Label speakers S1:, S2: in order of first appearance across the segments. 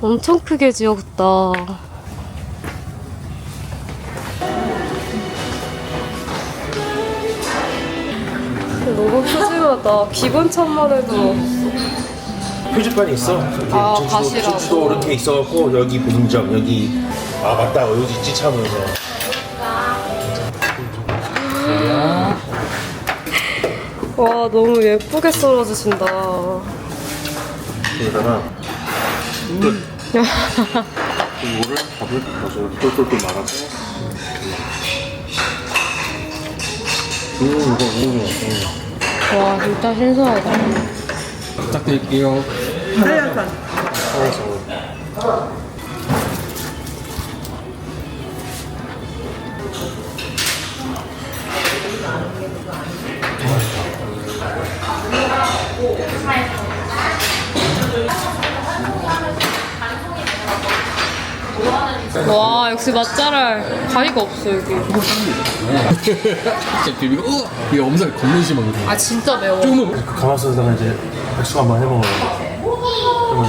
S1: 엄청 크게 지었다. 너무 푸짐하다. 기본 천만 해도
S2: 표지판이 있어. 이렇게
S1: 아, 가시라고.
S2: 제주도 이렇게 있어갖고 여기 무등점 여기 아 맞다 여기 있지 참으면서.
S1: 와 너무 예쁘게 썰어주신다.
S2: 여기다가 끝. 이거를 밥을 넣어서 똘똘똘 말아서. 음 이거 음, 음.
S1: 와 진짜 신선하다.
S3: 부탁드릴게요.
S1: 와 역시 맛잘알 가위가 없어 여기.
S3: 진짜 비비고 어! 이게 엄살 겁나 심하거든.
S1: 아 진짜 매워.
S3: 조금은
S2: 가마솥에다가 이제 백숙 한번 해먹어요.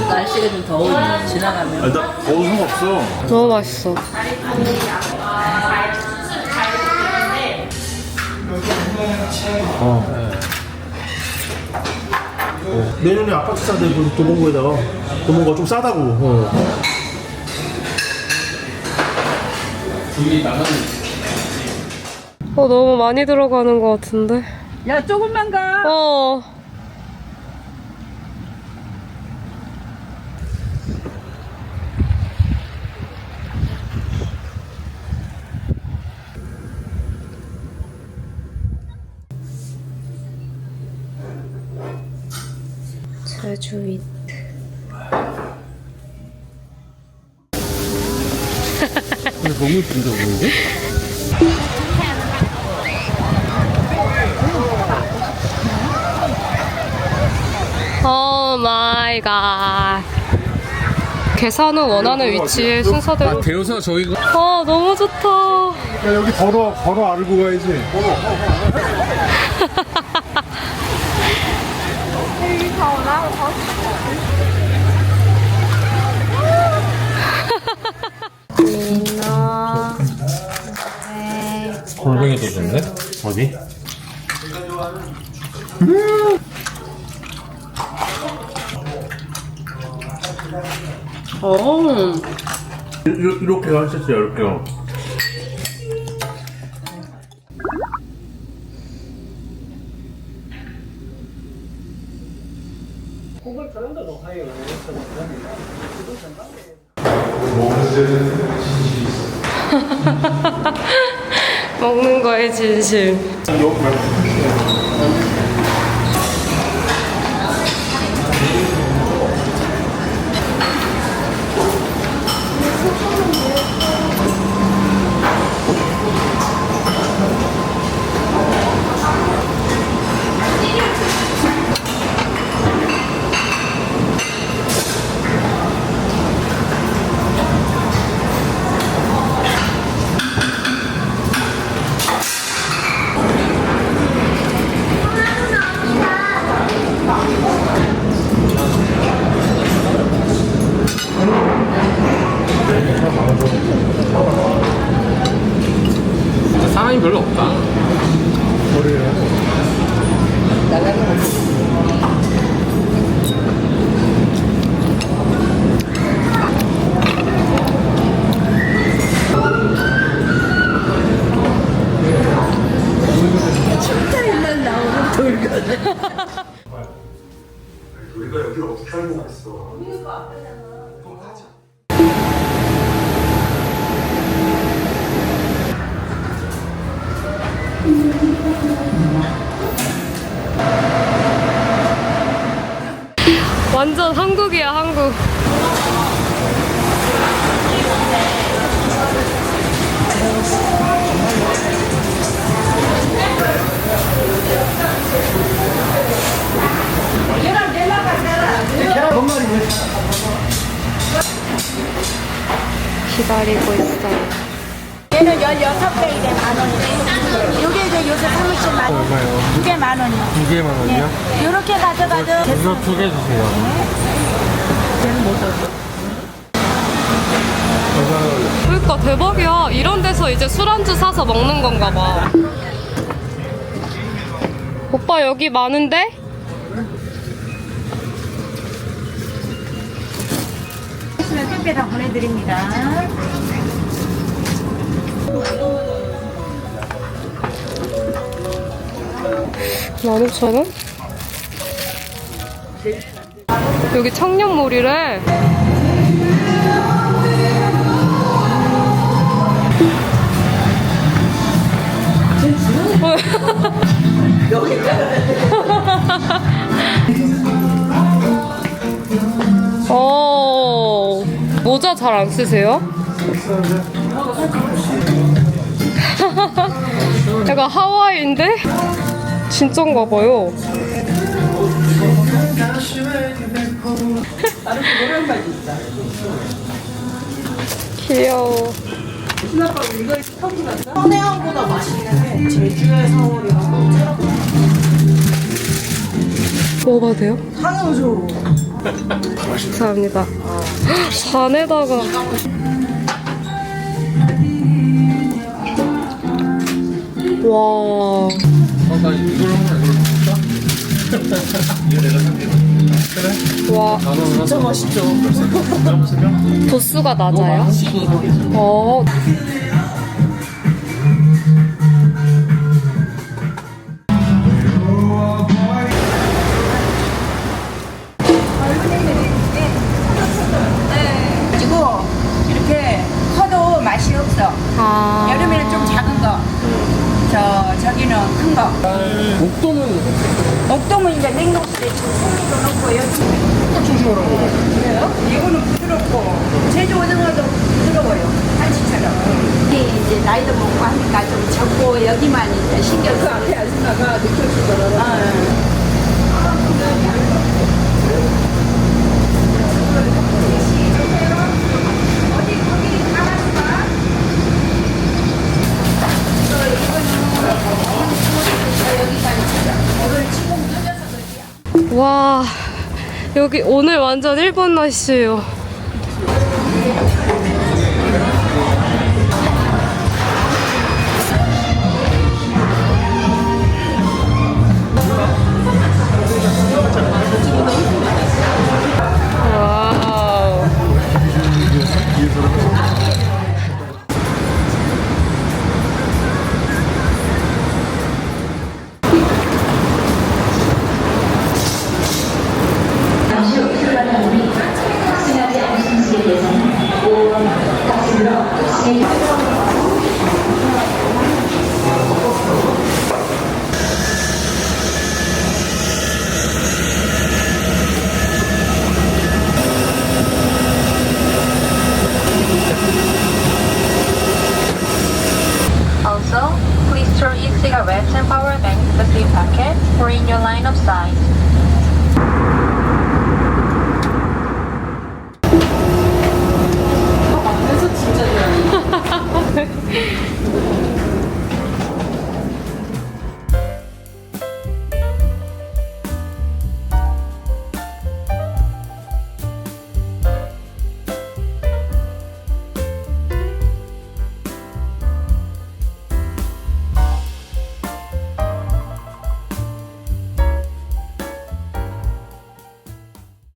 S4: 날씨가 좀 더우면 지나가면
S2: 아, 나 더워 상관없어.
S1: 너무 맛있어.
S2: 어. 내년에 아파트 사대 그 도봉구에다가 도봉구가 좀 싸다고. 어.
S1: 어 너무 많이 들어가는 것 같은데.
S4: 야 조금만 가
S1: 어. 제주 이
S3: 너무 진짜 보이는데?
S1: 오 마이 갓. 계산 후 원하는 위치에 순서대로.
S3: 아 대여사 저희가
S1: 아 너무 좋다.
S2: 야 여기 걸어 걸어 알고 가야지.
S1: 민어.
S2: 어디?
S4: 어.
S2: 이렇게, 이렇게 하셨어요 이렇게.
S1: 먹는 거에 진심.
S2: 우리가 여기를 어떻게 알고 갔어?
S1: 완전 한국이야 한국. 기다리고 있어요.
S5: 얘는 16개 이래 만 원이에요. 요게 이제 요새 30만 원. 얼마요? 두 개 만 원이요.
S3: 2개만 원이요? 네.
S5: 요렇게 가져가도
S3: 이거 두 개 주세요.
S5: 이거 그러니까
S1: 대박이야. 이런 데서 이제 술안주 사서 먹는 건가 봐. 오빠 여기 많은데?
S5: 있으면 택배 다 보내드립니다.
S1: 만 오천 원? 여기 청년몰이래. 어, 모자 잘 안 쓰세요? 약간 하와이인데? 진짠가 봐요. 귀여워.
S4: 제주의
S1: 먹어봐도 돼요?
S4: 당연하죠.
S1: 감사합니다. 잔에다가. 와.
S3: 어, 나 하나.
S1: 와.
S4: 진짜 맛있죠.
S1: 도수가 낮아요? 어.
S5: 이제 냉동실에 소리도 넣고 여기
S2: 싱싱하는 거.
S5: 그래요? 이거는 부드럽고 제주 오징어도 부드러워요. 한치처럼. 이게 이제 나이도 먹고 하니까 좀 적고 여기만 이제 신경 써. 앞에 아줌마가 느껴주더라고요.
S1: 와. 여기 오늘 완전 일본 날씨예요. line of sight.